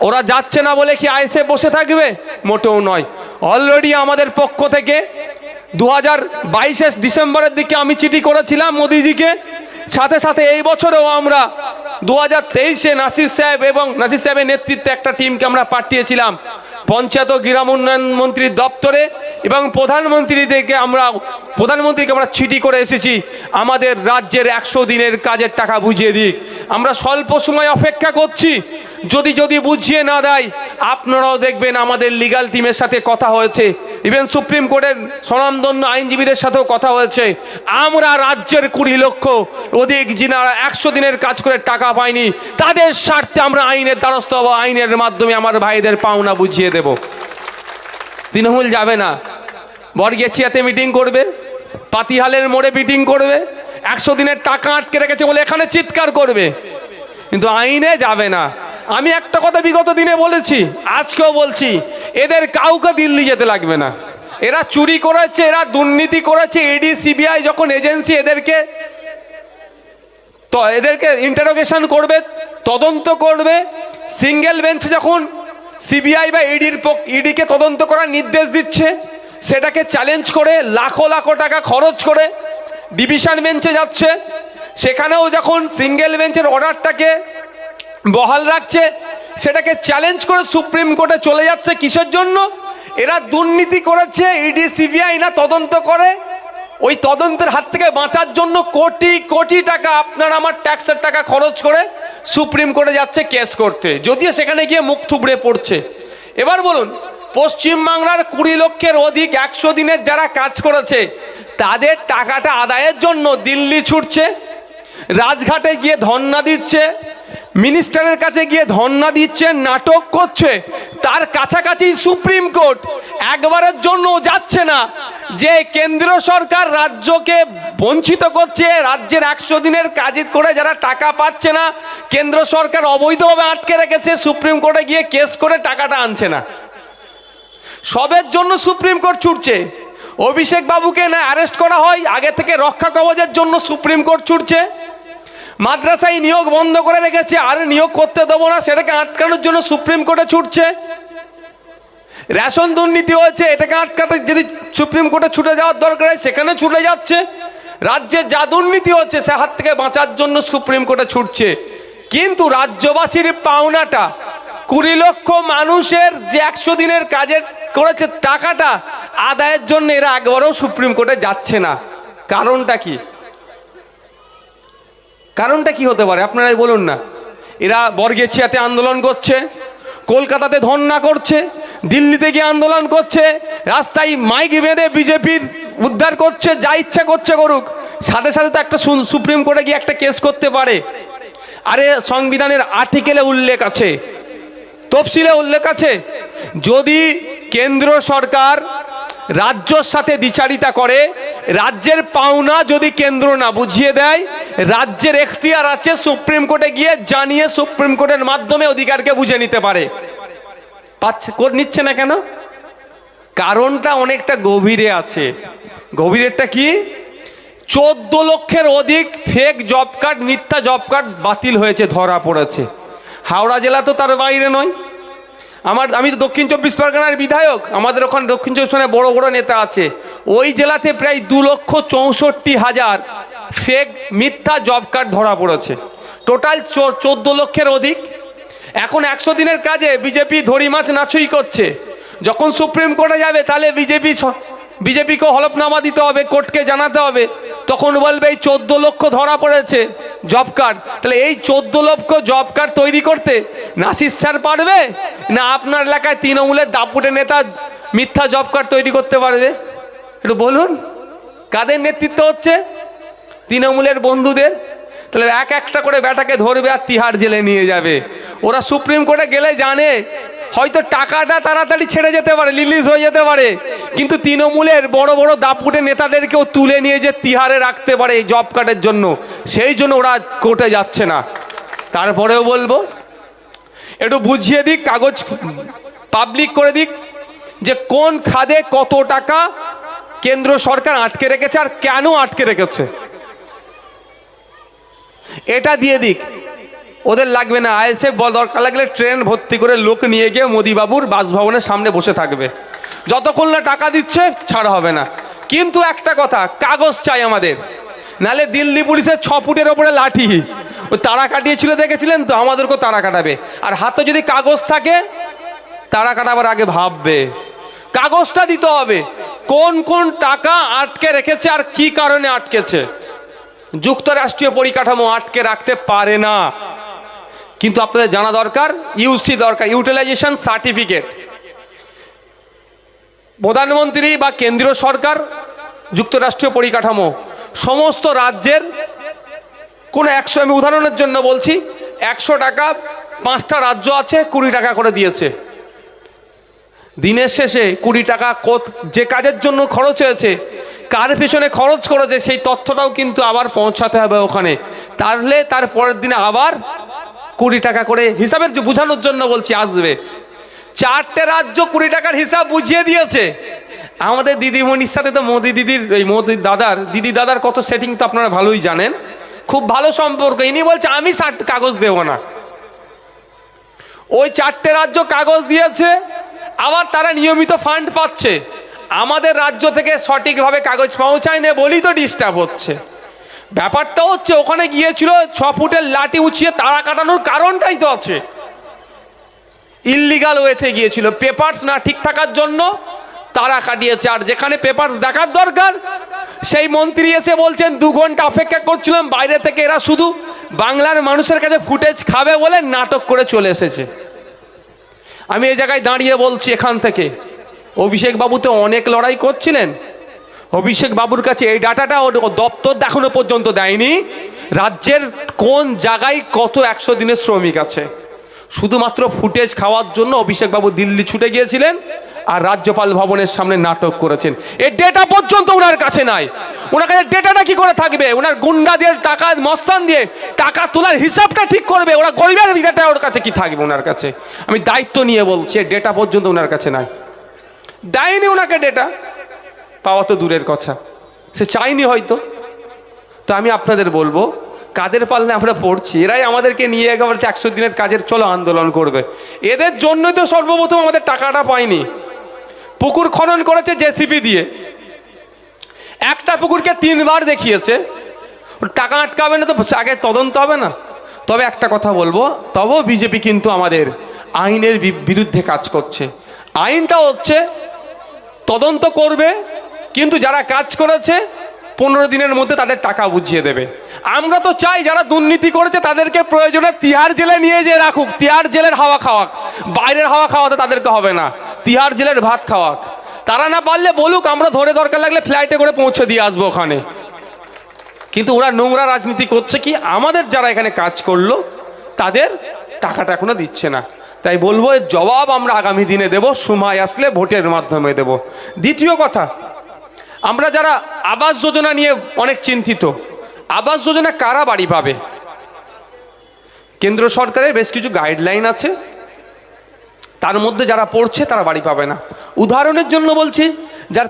ওরা যাচ্ছে না বলে কি আইসে বসে থাকবে? মোটেও নয়। অলরেডি আমাদের পক্ষ থেকে দু হাজার বাইশের ডিসেম্বরের দিকে আমি চিঠি করেছিলাম মোদিজিকে। সাথে সাথে এই বছরেও আমরা দু হাজার তেইশে নাসির সাহেব এবং নাসির সাহেবের নেতৃত্বে একটা টিমকে আমরা পাঠিয়েছিলাম। পঞ্চায়েত ও গ্রাম উন্নয়ন মন্ত্রীর দপ্তরে এবং প্রধানমন্ত্রীদেরকে আমরা প্রধানমন্ত্রীকে আমরা চিঠি করে এসেছি। আমাদের রাজ্যের একশো দিনের কাজের টাকা বুঝিয়ে দিক। আমরা স্বল্প সময় অপেক্ষা করছি। যদি যদি বুঝিয়ে না দেয়, আপনারাও দেখবেন আমাদের লিগাল টিমের সাথে কথা হয়েছে। ইভেন সুপ্রিম কোর্টের স্বনামধন্য আইনজীবীদের সাথেও কথা হয়েছে। আমরা রাজ্যের কুড়ি লক্ষ, অধিক যিনারা একশো দিনের কাজ করে টাকা পায়নি, তাদের স্বার্থে আমরা আইনের দ্বারস্থ হব, আইনের মাধ্যমে আমার ভাইদের পাওনা বুঝিয়ে দেব। তৃণমূল যাবে না। বরগেছিয়াতে মিটিং করবে, পাতিহালের মোড়ে মিটিং করবে, একশো দিনের টাকা আটকে রেখেছে বলে এখানে চিৎকার করবে। কিন্তু আইনে যাবে না। আমি একটা কথা বিগত দিনে বলেছি, আজকেও বলছি, এদের কাউকে দিল্লি যেতে লাগবে না। এরা চুরি করেছে, এরা দুর্নীতি করেছে ইডি সিবিআই যখন এজেন্সি এদেরকে তো এদেরকে ইন্টারোগেশন করবে, তদন্ত করবে সিঙ্গেল বেঞ্চ যখন সিবিআই বা ইডির ইডিকে তদন্ত করার নির্দেশ দিচ্ছে, সেটাকে চ্যালেঞ্জ করে, লাখো লাখো টাকা খরচ করে ডিভিশন বেঞ্চে যাচ্ছে, সেখানেও যখন সিঙ্গেল বেঞ্চের অর্ডারটাকে বহাল রাখছে, সেটাকে চ্যালেঞ্জ করে সুপ্রিম কোর্টে চলে যাচ্ছে কিসের জন্য? এরা দুর্নীতি করেছে ইডি সিবিআই না তদন্ত করে। ওই তদন্তের হাত থেকে বাঁচার জন্য কোটি কোটি টাকা আপনার আমার ট্যাক্সের টাকা খরচ করে সুপ্রিম কোর্টে যাচ্ছে কেস করতে। যদিও সেখানে গিয়ে মুখ থুবড়ে পড়ছে। এবার বলুন পশ্চিমবাংলার কুড়ি লক্ষের অধিক একশো দিনের যারা কাজ করেছে, তাদের টাকাটা আদায়ের জন্য দিল্লি ছুটছে, রাজঘাটে গিয়ে ধর্না দিচ্ছে মিনিস্টারের কাছে গিয়ে ধর্না দিচ্ছে, নাটক করছে। তার কাছাকাছি সুপ্রিম কোর্ট একবারের জন্য যাচ্ছে না। যে কেন্দ্র সরকার রাজ্যকে বঞ্চিত করছে, রাজ্যের একশো দিনের কাজ করে যারা টাকা পাচ্ছে না, কেন্দ্র সরকার অবৈধভাবে আটকে রেখেছে, সুপ্রিম কোর্টে গিয়ে কেস করে টাকাটা আনছে না। সবের জন্য সুপ্রিম কোর্ট ছুটছে। অভিষেক বাবুকে না অ্যারেস্ট করা হয়, আগে থেকে রক্ষা কবচের জন্য সুপ্রিম কোর্ট ছুটছে। মাদ্রাসায় নিয়োগ বন্ধ করে রেখেছে, আর নিয়োগ করতে দেবো না, সেটাকে আটকানোর জন্য সুপ্রিম কোর্টে ছুটছে। রেশন দুর্নীতি হয়েছে, এটাকে আটকাতে যদি সুপ্রিম কোর্টে ছুটে যাওয়ার দরকার হয়, সেখানে ছুটে যাচ্ছে। রাজ্যে যা দুর্নীতি হচ্ছে, সে হাত থেকে বাঁচার জন্য সুপ্রিম কোর্টে ছুটছে। কিন্তু রাজ্যবাসীর পাওনাটা, কুড়ি লক্ষ মানুষের যে একশো দিনের কাজের করেছে টাকাটা, আদায়ের জন্য এরা একবারও সুপ্রিম কোর্টে যাচ্ছে না। কারণটা কি? কারণটা কি হতে পারে? আপনারাই বলুন না। এরা বর্গেছিয়াতে আন্দোলন করছে, কলকাতাতে ধর্না করছে, দিল্লিতে গিয়ে আন্দোলন করছে, রাস্তায় মাইক বেঁধে বিজেপির উদ্ধার করছে, যা ইচ্ছা করছে করুক। সাথে সাথে তো একটা সুপ্রিম কোর্টে গিয়ে একটা কেস করতে পারে। আরে সংবিধানের আর্টিকেলে উল্লেখ আছে, তফসিলে উল্লেখ আছে, যদি কেন্দ্র সরকার রাজ্যর সাথে দ্বিচারিতা করে, রাজ্যের পাওনা যদি কেন্দ্র না বুঝিয়ে দেয় রাজ্যের এখতিয়ার আছে, সুপ্রিম কোর্টে গিয়ে জানিয়ে সুপ্রিম কোর্টের মাধ্যমে অধিকারকে বুঝে নিতে পারে। পাচ্ছে নিচ্ছে না কেন? কারণটা অনেকটা গভীরে আছে। গভীরেরটা কি? চোদ্দ লক্ষের অধিক ফেক জব কার্ড মিথ্যা জব কার্ড বাতিল হয়েছে, ধরা পড়েছে। হাওড়া জেলা তো তার বাইরে নয়। আমার, আমি তো দক্ষিণ চব্বিশ পরগনার বিধায়ক, আমাদের ওখানে দক্ষিণ চব্বিশ পরগনায় বড় বড় নেতা আছে। ওই জেলাতে প্রায় দু লক্ষ চৌষট্টি হাজার ফেক মিথ্যা জব কার্ড ধরা পড়েছে। টোটাল চোদ্দ লক্ষের অধিক। এখন একশো দিনের কাজে বিজেপি ধরি মাছ নাছুই করছে। যখন সুপ্রিম কোর্টে যাবে, তাহলে বিজেপি বিজেপিকে হলফনামা দিতে হবে, কোর্টকে জানাতে হবে। তখন বলবে এই চোদ্দ লক্ষ ধরা পড়েছে জব কার্ড তাহলে এই চোদ্দ লক্ষ জব কার্ড তৈরি করতে নাসির স্যার পারবে? না আপনার এলাকায় তৃণমূলের দাপুটে নেতা মিথ্যা জব কার্ড তৈরি করতে পারবে? একটু বলুন, কাদের নেতৃত্ব হচ্ছে? তৃণমূলের বন্ধুদের, তাহলে এক একটা করে ব্যাটাকে ধরবে আর তিহার জেলে নিয়ে যাবে। ওরা সুপ্রিম কোর্টে গেলে জানে, হয়তো টাকাটা তাড়াতাড়ি ছেড়ে যেতে পারে, রিলিজ হয়ে যেতে পারে। কিন্তু তৃণমূলের বড় বড় দাপুটে নেতাদেরকেও তুলে নিয়ে যে তিহারে রাখতে পারে এই জব কার্ডের জন্য, সেই জন্য ওরা কোর্টে যাচ্ছে না। তারপরেও বলব, একটু বুঝিয়ে দিক, কাগজ পাবলিক করে দিক, যে কোন খাদে কত টাকা কেন্দ্র সরকার আটকে রেখেছে আর কেন আটকে রেখেছে। এটা দিয়ে দিক। ওদের লাগবে না। আইএসএফ বল দরকার লাগলে ট্রেন ভর্তি করে লোক নিয়ে গিয়ে মোদিবাবুর বাসভবনের সামনে বসে থাকবে। যতক্ষণ না টাকা দিচ্ছে, ছাড় হবে না। কিন্তু একটা কথা, কাগজ চাই আমাদের। নালে দিল্লি পুলিশের ছ ফুটের ওপরে লাঠি। ও তারা কাটিয়েছিল দেখেছিলেন তো? আমাদেরকেও তারা কাটাবে। আর হাতে যদি কাগজ থাকে, তারা কাটাবার আগে ভাববে। কাগজটা দিতে হবে। কোন কোন টাকা আটকে রেখেছে আর কি কারণে আটকেছে? যুক্তরাষ্ট্রীয় পরিকাঠামো আটকে রাখতে পারে না। কিন্তু আপনাদের জানা দরকার ইউসি দরকার ইউটিলাইজেশন সার্টিফিকেট প্রধানমন্ত্রী বা কেন্দ্রীয় সরকার, যুক্তরাষ্ট্রীয় পরিকাঠামো, সমস্ত রাজ্যের কোনো একশো, আমি উদাহরণের জন্য বলছি, একশো টাকা পাঁচটা রাজ্য আছে, কুড়ি টাকা করে দিয়েছে। দিনের শেষে কুড়ি টাকা যে কাজের জন্য খরচ হয়েছে কার পেছনে খরচ করেছে সেই তথ্যটাও কিন্তু আবার পৌঁছাতে হবে ওখানে। তাহলে তার পরের দিনে আবার কুড়ি টাকা করে হিসাবের বোঝানোর জন্য বলছি, আসবে। চারটে রাজ্য কুড়ি টাকার হিসাব বুঝিয়ে দিয়েছে। আমাদের দিদিমণির সাথে তো মোদি দিদির, এই মোদি দাদার, দিদি দাদার কত সেটিং তো আপনারা ভালোই জানেন। খুব ভালো সম্পর্ক। ইনি বলছে, আমি কাগজ দেব না। ওই চারটে রাজ্য কাগজ দিয়েছে, আবার তারা নিয়মিত ফান্ড পাচ্ছে। আমাদের রাজ্য থেকে সঠিকভাবে কাগজ পৌঁছায় না বলেই তো ডিস্টার্ব হচ্ছে। ব্যাপারটা হচ্ছে, ওখানে গিয়েছিল ছ ফুটের লাঠি উঁচিয়ে তারা কাটানোর কারণটাই তো আছে। ইল্লিগাল ওয়েতে গিয়েছিল। পেপারস না ঠিক থাকার জন্য তারা কাটিয়েছে। আর যেখানে পেপারস দেখার দরকার, সেই মন্ত্রী এসে বলছেন, দু ঘণ্টা অপেক্ষা করছিলাম, বাইরে থেকে এরা শুধু বাংলার মানুষের কাছে ফুটেজ খাবে বলে নাটক করে চলে এসেছে। আমি এই জায়গায় দাঁড়িয়ে বলছি এখান থেকে অভিষেক বাবু তো অনেক লড়াই করছিলেন। অভিষেক বাবুর কাছে এই ডাটাটা ওর দপ্তর এখনও পর্যন্ত দেয়নি। রাজ্যের কোন জায়গায় কত একশো দিনের শ্রমিক আছে? শুধুমাত্র ফুটেজ খাওয়ার জন্য অভিষেক বাবু দিল্লি ছুটে গিয়েছিলেন আর রাজ্যপাল ভবনের সামনে নাটক করেছেন। এই ডেটা পর্যন্ত ওনার কাছে নাই। ওনার কাছে ডেটাটা কি করে থাকবে? ওনার গুন্ডাদের টাকা, মস্তান দিয়ে টাকা তোলার হিসাবটা ঠিক করবে? ওরা গরিবের ডেটা ওর কাছে কি থাকবে ওনার কাছে? আমি দায়িত্ব নিয়ে বলছি ডেটা পর্যন্ত ওনার কাছে নাই। দেয়নি ওনাকে ডেটা পাওয়া তো দূরের কথা। সে চাইনি হয়তো। তো আমি আপনাদের বলব, কাদের পালনে আমরা পড়ছি? এরাই আমাদেরকে নিয়ে একেবারে একশো দিনের কাজের চলো আন্দোলন করবে। এদের জন্যই তো সর্বপ্রথম আমাদের টাকাটা পাইনি পুকুর খনন করেছে জেসিপি দিয়ে। একটা পুকুরকে তিনবার দেখিয়েছে। টাকা আটকাবে না তো, আগে তদন্ত হবে না। তবে একটা কথা বলব, তবেও বিজেপি কিন্তু আমাদের আইনের বিরুদ্ধে কাজ করছে। আইনটা হচ্ছে তদন্ত করবে, কিন্তু যারা কাজ করেছে, পনেরো দিনের মধ্যে তাদের টাকা বুঝিয়ে দেবে। আমরা তো চাই যারা দুর্নীতি করেছে তাদেরকে প্রয়োজনে তিহার জেলে নিয়ে যেয়ে রাখুক, তিহার জেলের হাওয়া খাওয়াক। বাইরের হাওয়া খাওয়াতে তাদেরকে হবে না, তিহার জেলের ভাত খাওয়াক। তারা না পারলে বলুক, আমরা ধরে দরকার লাগলে ফ্লাইটে করে পৌঁছে দিয়ে আসব ওখানে। কিন্তু ওরা নোংরা রাজনীতি করছে কি? আমাদের যারা এখানে কাজ করল, তাদের টাকাটা এখনও দিচ্ছে না। তাই বলব, এর জবাব আমরা আগামী দিনে দেব, সময় আসলে ভোটের মাধ্যমে দেব। দ্বিতীয় কথা, আমরা যারা আবাস যোজনা নিয়ে অনেক চিন্তিত, আবাস যোজনা কারা বাড়ি পাবে? কেন্দ্র সরকারের বেশ কিছু গাইডলাইন আছে, তার মধ্যে যারা পড়ছে তারা বাড়ি পাবে না। উদাহরণের জন্য বলছি